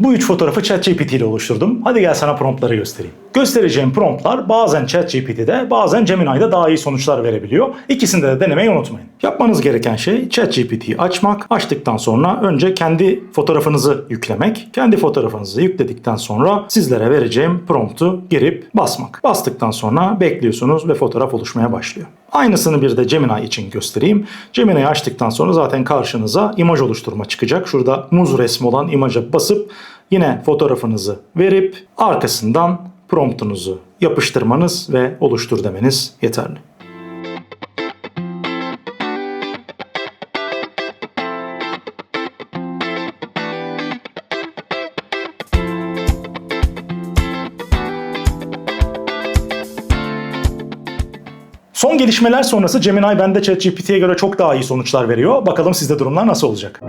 Bu üç fotoğrafı ChatGPT ile oluşturdum. Hadi gel sana promptları göstereyim. Göstereceğim promptlar bazen ChatGPT'de bazen Gemini'de daha iyi sonuçlar verebiliyor. İkisinde de denemeyi unutmayın. Yapmanız gereken şey ChatGPT'yi açmak. Açtıktan sonra önce kendi fotoğrafınızı yüklemek. Kendi fotoğrafınızı yükledikten sonra sizlere vereceğim promptu girip basmak. Bastıktan sonra bekliyorsunuz ve fotoğraf oluşmaya başlıyor. Aynısını bir de Gemini için göstereyim. Gemini'yi açtıktan sonra zaten karşınıza imaj oluşturma çıkacak. Şurada muz resmi olan imaja basıp yine fotoğrafınızı verip arkasından promptunuzu yapıştırmanız ve oluştur demeniz yeterli. Son gelişmeler sonrası Gemini bende ChatGPT'ye göre çok daha iyi sonuçlar veriyor. Bakalım sizde durumlar nasıl olacak?